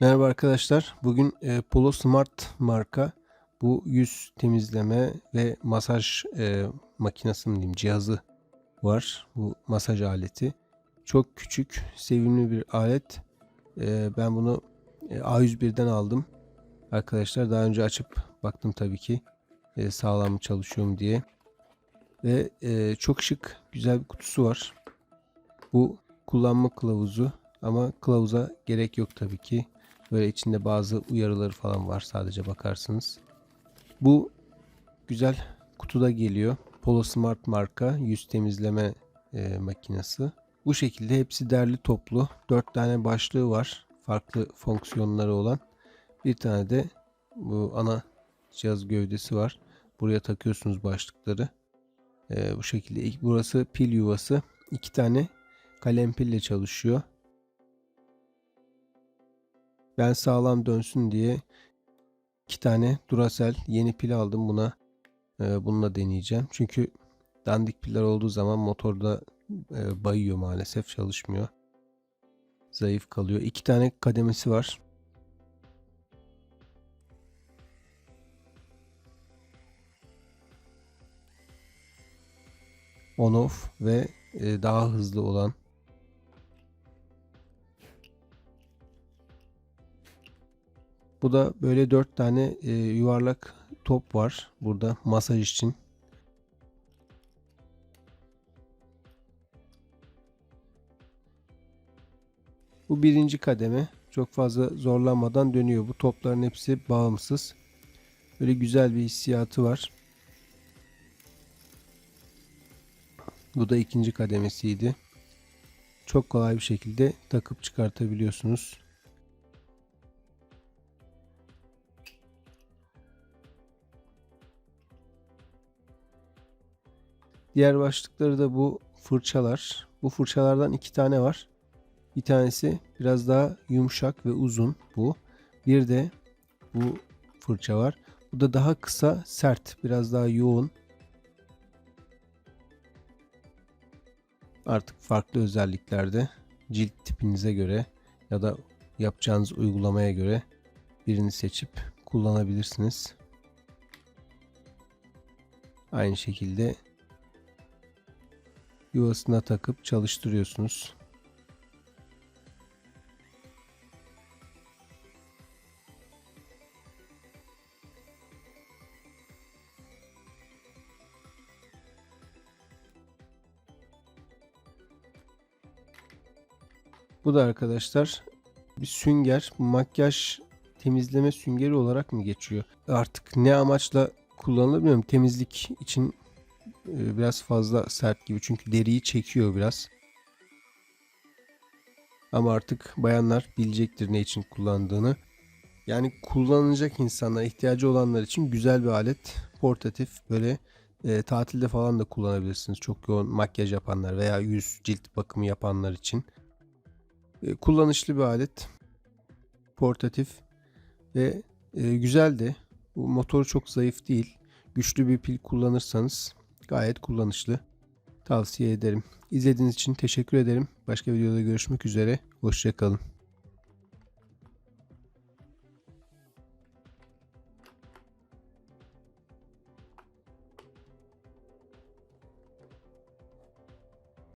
Merhaba arkadaşlar. Bugün e, Polo Smart marka bu yüz temizleme ve masaj e, makinesi mi diyeyim cihazı var. Bu masaj aleti. Çok küçük, sevimli bir alet. E, ben bunu e, A101'den aldım. Arkadaşlar daha önce açıp baktım tabii ki e, sağlam mı çalışıyor diye. Ve e, çok şık, güzel bir kutusu var. Bu kullanma kılavuzu ama kılavuza gerek yok tabii ki. Böyle içinde bazı uyarıları falan var sadece bakarsınız. Bu güzel kutuda geliyor. Polo Smart marka yüz temizleme e, makinesi. Bu şekilde hepsi derli toplu. 4 tane başlığı var. Farklı fonksiyonları olan. Bir tane de bu ana cihaz gövdesi var. Buraya takıyorsunuz başlıkları. E, bu şekilde. Burası pil yuvası. İki tane kalem pille çalışıyor. Ben sağlam dönsün diye iki tane Duracell yeni pil aldım buna. E, bununla deneyeceğim. Çünkü dandik piller olduğu zaman motorda e, bayıyor maalesef çalışmıyor. Zayıf kalıyor. İki tane kademesi var. On off ve e, daha hızlı olan Bu da böyle dört tane e, yuvarlak top var burada masaj için. Bu birinci kademe. Çok fazla zorlanmadan dönüyor. Bu topların hepsi bağımsız. Böyle güzel bir hissiyatı var. Bu da ikinci kademesiydi. Çok kolay bir şekilde takıp çıkartabiliyorsunuz. Diğer başlıkları da bu fırçalar. Bu fırçalardan iki tane var. Bir tanesi biraz daha yumuşak ve uzun bu. Bir de bu fırça var. Bu da daha kısa, sert, biraz daha yoğun. Artık farklı özelliklerde cilt tipinize göre ya da yapacağınız uygulamaya göre birini seçip kullanabilirsiniz. Aynı şekilde yuvasına takıp çalıştırıyorsunuz. Bu da arkadaşlar bir sünger, makyaj temizleme süngeri olarak mı geçiyor? Artık ne amaçla kullanılır. Temizlik için biraz fazla sert gibi çünkü deriyi çekiyor biraz. Ama artık bayanlar bilecektir ne için kullandığını. Yani kullanılacak insanlar, ihtiyacı olanlar için güzel bir alet. Portatif böyle e, tatilde falan da kullanabilirsiniz. Çok yoğun makyaj yapanlar veya yüz cilt bakımı yapanlar için. E, kullanışlı bir alet. Portatif ve e, güzel de. Bu motoru çok zayıf değil. Güçlü bir pil kullanırsanız Gayet kullanışlı. Tavsiye ederim. İzlediğiniz için teşekkür ederim. Başka videoda görüşmek üzere. Hoşçakalın.